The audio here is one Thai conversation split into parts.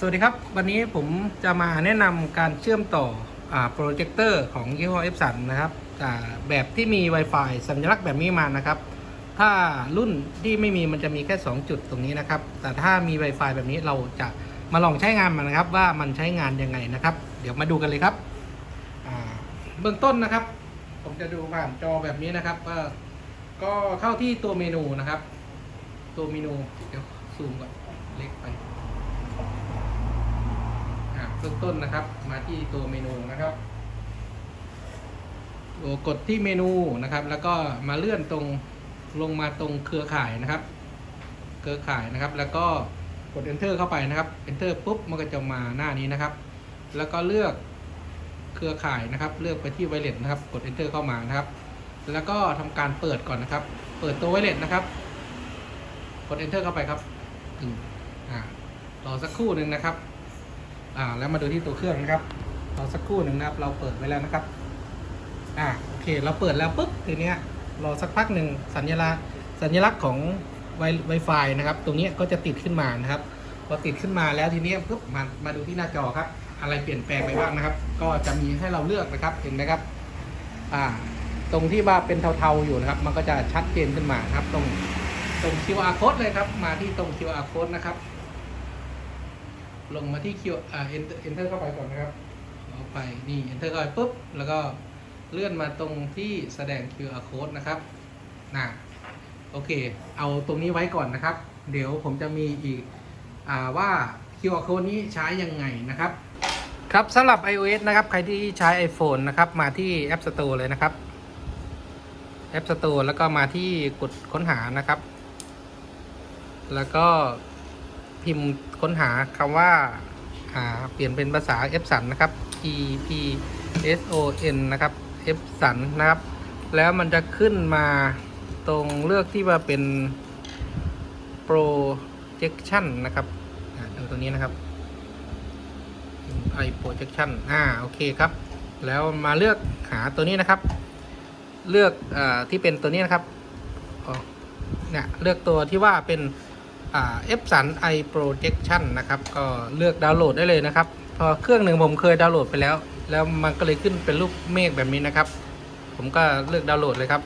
สวัสดีครับ วันนี้ผมจะมาแนะนำการเชื่อมต่อโปรเจคเตอร์ของยี่ห้อ Epson นะครับแบบที่มี Wi-Fi สัญลักษณ์แบบนี้มานะครับ ถ้ารุ่นที่ไม่มีมันจะมีแค่ 2 จุดตรงนี้นะครับ แต่ถ้ามี Wi-Fi แบบนี้เราจะมาลองใช้งานมันนะครับ ว่ามันใช้งานยังไงนะครับ เดี๋ยวมาดูกันเลยครับเบื้องต้นนะครับ ผมจะดูผ่านจอแบบนี้นะครับก็เข้าที่ตัวเมนูนะครับ ตัวเมนูเดี๋ยวซูมก่อนเล็กไป เบื้องต้นนะครับ มาที่ตัวเมนูนะครับกดที่เมนูนะครับ แล้วก็มาเลื่อนตรงลงมาตรงเครือข่ายนะครับ เครือข่ายนะครับ แล้วก็กด enter เข้าไปนะครับ enter ปุ๊บมันก็จะมาหน้านี้นะครับ แล้วก็เลือกเครือข่ายนะครับ เลือกไปที่ไวเลสนะครับ กด enter เข้ามานะครับ แล้วก็ทำการเปิดก่อนนะครับ เปิดตัวไวเลสนะครับ กด enter เข้าไปครับอ่ารอสักครู่หนึ่งนะครับ อ่าแล้วมาดูที่ตัวเครื่องนะครับรอสักครู่หนึ่งนะครับ เราเปิดไว้แล้วนะครับอ่าโอเค เราเปิดแล้วปุ๊บทีเนี้ยรอสักพักหนึ่งสัญลักษณ์สัญลักษณ์ของไวไฟนะครับ ตรงนี้ก็จะติดขึ้นมานะครับ พอติดขึ้นมาแล้วทีนี้ปุ๊บมามาดูที่หน้าจอครับ อะไรเปลี่ยนแปลงไปบ้างนะครับ ก็จะมีให้เราเลือกนะครับเห็นไหมครับอ่าตรงที่ว่าเป็นเทาๆอยู่นะครับ มันก็จะชัดเจนขึ้นมาครับ ตรงตรง QR code เลยครับ มาที่ตรง QR code นะครับ ลงมาที่ Q อ่า enter enter เข้าไปก่อนนะครับเอาไปนี่ enter เข้าไปปุ๊บ แล้วก็เลื่อนมาตรงที่แสดง QR code นะครับน่ะโอเค เอาตรงนี้ไว้ก่อนนะครับ เดี๋ยวผมจะมีอีกอ่าว่า QR code นี้ใช้ยังไงนะครับ ครับสำหรับ iOS นะครับ ใครที่ใช้ iPhone นะครับ มาที่ App Store เลยนะครับ App Store แล้วก็มาที่กดค้นหานะครับ แล้วก็ พิมพ์ค้นหาคำว่าาเปลี่ยนเป็นภาษา F สันนะครับ E P S O N นะครับ F สันนะครับ แล้วมันจะขึ้นมาตรงเลือกที่ว่าเป็น projection นะครับดูตัวนี้นะครับ i projection อ่าโอเคครับ แล้วมาเลือกหาตัวนี้นะครับ เลือกอที่เป็นตัวนี้นะครับเนี่ยเลือกตัวที่ว่าเป็น เอฟสันไอโปรเจคชันนะครับ ก็เลือกดาวน์โหลดได้เลยนะครับพอเครื่องหนึ่งผมเคยดาวน์โหลดไปแล้ว แล้วมันก็เลยขึ้นเป็นรูปเมฆแบบนี้นะครับ ผมก็เลือกดาวน์โหลดเลยครับ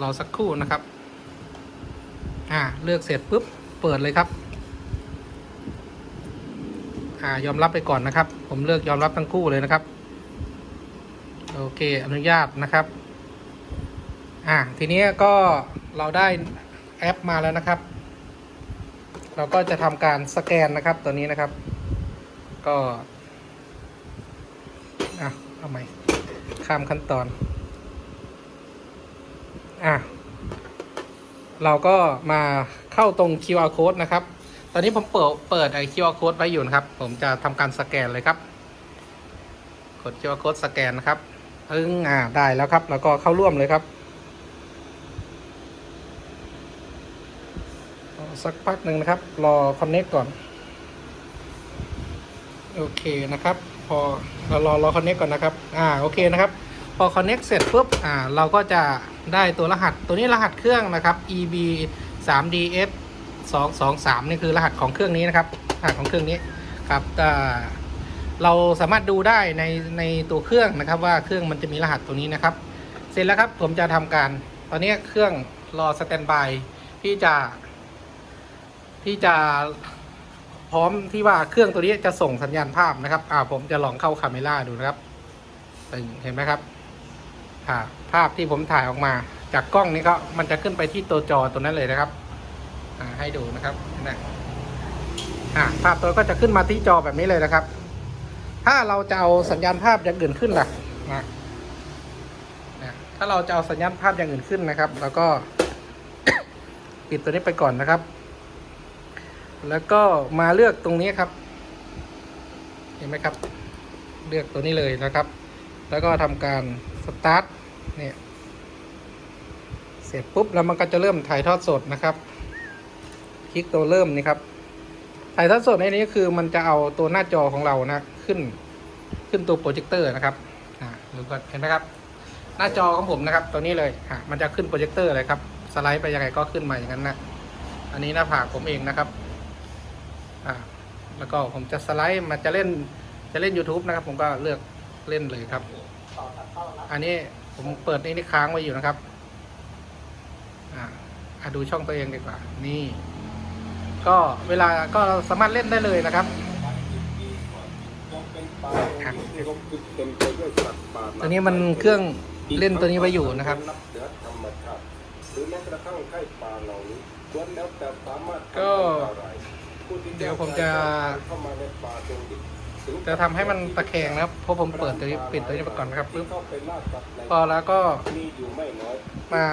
รอสักครู่นะครับอ่าเลือกเสร็จปุ๊บเปิดเลยครับอ่ายอมรับไปก่อนนะครับ ผมเลือกยอมรับทั้งคู่เลยนะครับ โอเคอนุญาตนะครับอ่าทีนี้ก็เราได้ แอปมาแล้วนะครับ เราก็จะทำการสแกนนะครับตัวนี้นะครับ ก็อะเอาใหม่ข้ามขั้นตอนอะเราก็มาเข้าตรง QR code นะครับ ตอนนี้ผมเปิดเปิดไอ้ QR code ไว้อยู่นะครับ ผมจะทำการสแกนเลยครับ กด QR code สแกนนะครับอึ้งอ่าได้แล้วครับ แล้วก็เข้าร่วมเลยครับ สักพักหนึ่งนะครับ รอ connect ก่อน โอเคนะครับ พอเรารอรอ connect ก่อนนะครับอ่าโอเคนะครับ พอ connect เสร็จปุ๊บอ่าเราก็จะได้ตัวรหัสตัวนี้รหัสเครื่องนะครับ EB 3 DS 2 2 3นี่คือรหัสของเครื่องนี้นะครับรหัสของเครื่องนี้ครับอ่าเราสามารถดูได้ในในตัวเครื่องนะครับ ว่าเครื่องมันจะมีรหัสตัวนี้นะครับ เสร็จแล้วครับผมจะทำการ ตอนนี้เครื่องรอสแตนบายที่จะ ที่จะพร้อมที่ว่าเครื่องตัวนี้จะส่งสัญญาณภาพนะครับ อ่าผมจะลองเข้าคาเมล่าดูนะครับเห็นไหมครับ อ่า ภาพที่ผมถ่ายออกมา จากกล้องนี้ก็มันจะขึ้นไปที่ตัวจอตัวนั้นเลยนะครับ อ่า ให้ดูนะครับนะอ่า ภาพตัวก็จะขึ้นมาที่จอแบบนี้เลยนะครับ ถ้าเราจะเอาสัญญาณภาพอย่างอื่นขึ้นล่ะนะถ้าเราจะเอาสัญญาณภาพอย่างอื่นขึ้นนะครับ แล้วก็ ปิดตัวนี้ไปก่อนนะครับ แล้วก็มาเลือกตรงนี้ครับ เห็นไหมครับ เลือกตัวนี้เลยนะครับ แล้วก็ทำการสตาร์ทเนี่ยเสร็จปุ๊บแล้วมันก็จะเริ่มถ่ายทอดสดนะครับ คลิกตัวเริ่มนี่ครับ ถ่ายทอดสดในนี้คือมันจะเอาตัวหน้าจอของเรานะขึ้นขึ้นตัวโปรเจคเตอร์นะครับอ่าดูก่อนเห็นไหมครับ หน้าจอของผมนะครับ ตัวนี้เลยอะมันจะขึ้นโปรเจคเตอร์เลยครับ สไลด์ไปยังไงก็ขึ้นมาอย่างนั้นนะ อันนี้หน้าผากผมเองนะครับ อ่าแล้วก็ผมจะสไลด์มาจะเล่นจะเล่น YouTube นะครับ ผมก็เลือกเล่นเลยครับ อันนี้ผมเปิดนี่นี่ค้างไว้อยู่นะครับ อ่าอะดูช่องตัวเองดีกว่า นี่ ก็เวลาก็สามารถเล่นได้เลยนะครับตัวนี้มันเครื่องเล่นตัวนี้ไว้อยู่นะครับกระทั่งไข้ป่า เดี๋ยวผมจะจะทำให้มันตะแคงนะครับ เพราะผมเปิดตัวนี้ปิดตัวนี้ไปก่อนครับปึ๊บพอแล้วก็มา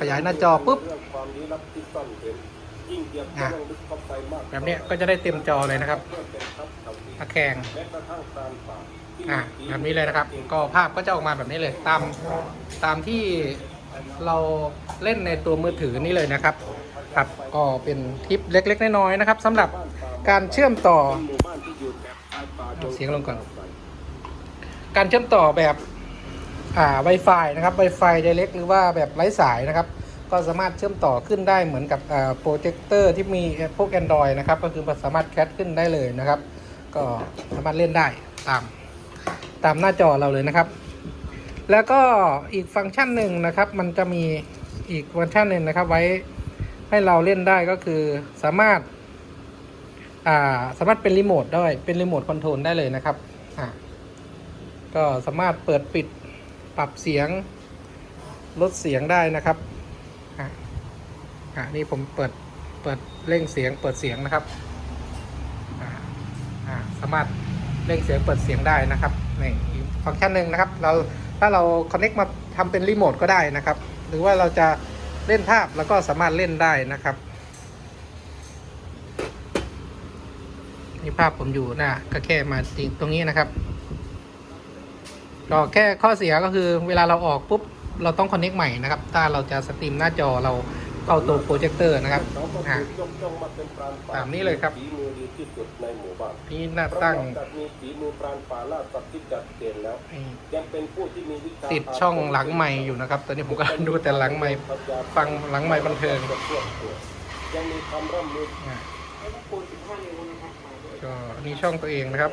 ขยายหน้าจอปุ๊บแบบนี้ก็จะได้เต็มจอเลยนะครับตะแคงอะแบบนี้เลยนะครับ ก็ภาพก็จะออกมาแบบนี้เลย ตามตามที่ เราเล่นในตัวมือถือนี่เลยนะครับครับก็เป็นคลิปเล็ก ๆ น้อยๆนะครับสำหรับการเชื่อมต่อเอาเสียงลงก่อน การเชื่อมต่อแบบอ่า Wi-Fi นะครับ Wi-Fi Direct หรือว่าแบบไร้สายนะครับ ก็สามารถเชื่อมต่อขึ้นได้เหมือนกับอ่าโปรเจคเตอร์ที่มีพวก Android นะครับ ก็คือสามารถแคสขึ้นได้เลยนะครับ ก็สามารถเล่นได้ตามตามหน้าจอเราเลยนะครับ แล้วก็อีกฟังก์ชันหนึ่งนะครับ มันจะมีอีกฟังก์ชันหนึ่งนะครับ ไว้ให้เราเล่นได้ก็คือสามารถอ่าสามารถเป็นรีโมทได้เป็นรีโมทคอนโทรลได้เลยนะครับอ่าก็สามารถเปิดปิดปรับเสียง ลดเสียงได้นะครับอ่านี่ผมเปิดเปิดเร่งเสียงเปิดเสียงนะครับสามารถเร่งเสียงเปิดเสียงได้นะครับนี่ฟังก์ชันหนึ่งนะครับ เรา ถ้าเราคอนเน็กมาทำเป็นรีโมทก็ได้นะครับ หรือว่าเราจะเล่นภาพแล้วก็สามารถเล่นได้นะครับนี่ภาพผมอยู่น่ะก็แค่มาติงตรงนี้นะครับก็แค่ข้อเสียก็คือเวลาเราออกปุ๊บเราต้องคอนเน็กใหม่นะครับ ถ้าเราจะสตรีมหน้าจอเรา เข้าตัวโปรเจคเตอร์นะครับเขาก็อะถูกยกย่องมาเป็นปราณป่าตามนี้เลยครับฝีมือดีที่สุดในหมู่บ้านนี่หน้าเพราะตั้งนอกจากมีฝีมือปราณป่าล่าสัตว์ที่จัดเด่นแล้วนี่ยังเป็นผู้ที่มีวิชาติดช่องหลังไม้อยู่นะครับ ตอนนี้ผมก็ดูแต่หลังไม้ฟังหลังไม้บันเทิงยังมีความร่ำลืออะก็นี่ช่องตัวเองนะครับ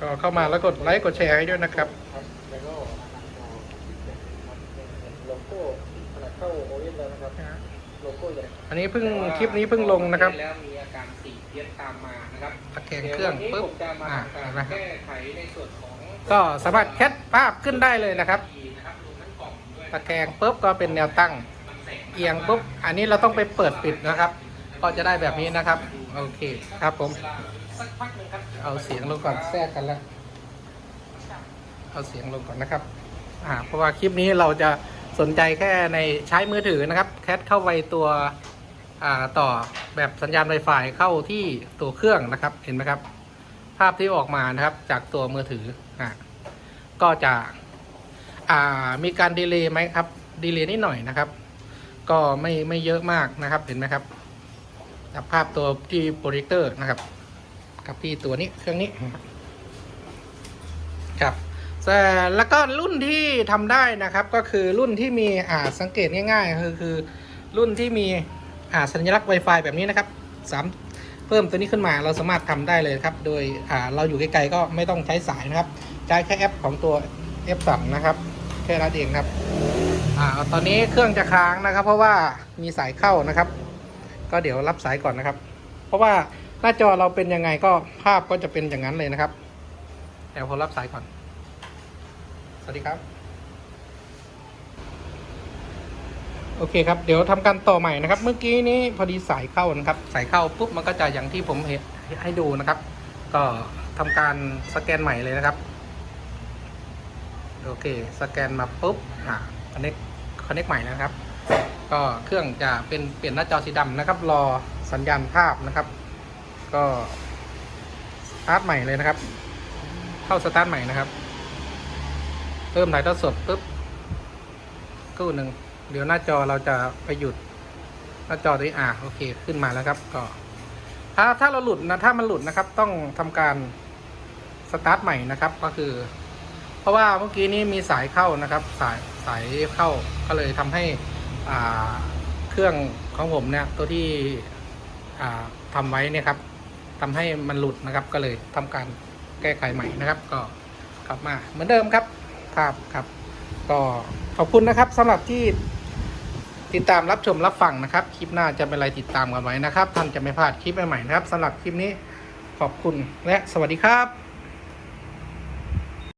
ก็เข้ามาแล้วกดไลค์กดแชร์ให้ด้วยนะครับแล้วก็โลโก้ขนาดเข้าโอเอสแล้วนะครับโลโก้ใหญ่อันนี้เพิ่งคลิปนี้เพิ่งลงนะครับ แล้วมีอาการสีเพี้ยนตามมานะครับตะแคงเครื่องปุ๊บเดี๋ยววันนี้ผมจะมาอ่าทำการเห็นไหมครับแก้ไขในส่วนของก็สามารถแคปภาพขึ้นได้เลยนะครับนะครับรวมทั้งกล่องด้วยตะแคงปุ๊บก็เป็นแนวตั้งมันแสงเอียงปุ๊บ อันนี้เราต้องไปเปิดปิดนะครับ ก็จะได้แบบนี้นะครับ โอเคครับผมสักพักหนึงครับเอาเสียงลงก่อนแทรกกันแล้ว เอาเสียงลงก่อนนะครับ อ่า เพราะว่าคลิปนี้เราจะ สนใจแค่ในใช้มือถือนะครับ แคทเข้าไปตัวต่อแบบสัญญาณ Wi-Fi เข้าที่ตัวเครื่องนะครับ เห็นไหมครับ ภาพที่ออกมานะครับจากตัวมือถืออก็จะมีการดีเลย์ไหมครับดีเลย์นิดหน่อยนะครับ ก็ไม่ไม่เยอะมากนะครับ เห็นไหมครับจากภาพตัวที่โปรเจคเตอร์นะครับ กับที่ตัวนี้เครื่องนี้ครับ แต่แล้วก็รุ่นที่ทำได้นะครับก็คือรุ่นที่มีอ่าสังเกตง่ายๆคือคือรุ่นที่มีอ่าสัญลักษณ์ Wi-Fi แบบนี้นะครับสามเพิ่มตัวนี้ขึ้นมาเราสามารถทำได้เลยครับ โดยอ่าเราอยู่ไกลๆก็ไม่ต้องใช้สายนะครับ ใช้แค่แอปของตัว F3 นะครับแค่นั้นเองครับอ่าตอนนี้เครื่องจะค้างนะครับ เพราะว่ามีสายเข้านะครับ ก็เดี๋ยวรับสายก่อนนะครับ เพราะว่าหน้าจอเราเป็นยังไงก็ภาพก็จะเป็นอย่างนั้นเลยนะครับเดี๋ยวผมรับสายก่อน สวัสดีครับ โอเคครับ เดี๋ยวทำการต่อใหม่นะครับ เมื่อกี้นี้พอดีสายเข้านะครับ สายเข้าปุ๊บมันก็จะอย่างที่ผมเห็นให้ดูนะครับ ก็ทำการสแกนใหม่เลยนะครับ โอเค สแกนมาปุ๊บอ่าคอนเน็กคอนเน็กใหม่นะครับ ก็เครื่องจะเป็นเปลี่ยนหน้าจอสีดำนะครับ รอสัญญาณภาพนะครับ ก็สตาร์ทใหม่เลยนะครับ เข้าสตาร์ทใหม่นะครับ เริ่มถ่ายทอดสดปุ๊บกู้หนึ่งเดี๋ยวหน้าจอเราจะไปหยุดหน้าจอตัวนี้อ่าโอเคขึ้นมาแล้วครับก็ ถ้าถ้าเราหลุดนะถ้ามันหลุดนะครับ ต้องทำการสตาร์ทใหม่นะครับ ก็คือ เพราะว่าเมื่อกี้นี้มีสายเข้านะครับ สายสายเข้าก็เลยทำให้อ่าเครื่องของผมเนี่ยตัวที่อ่าทำไว้เนี่ยครับทำให้มันหลุดนะครับ ก็เลยทำการแก้ไขใหม่นะครับ ก็กลับมาเหมือนเดิมครับ ครับครับ ก็ขอบคุณนะครับสำหรับที่ติดตามรับชมรับฟังนะครับ คลิปหน้าจะเป็นอะไรติดตามกันไว้นะครับ ท่านจะไม่พลาดคลิปใหม่ๆนะครับสำหรับคลิปนี้ขอบคุณและสวัสดีครับ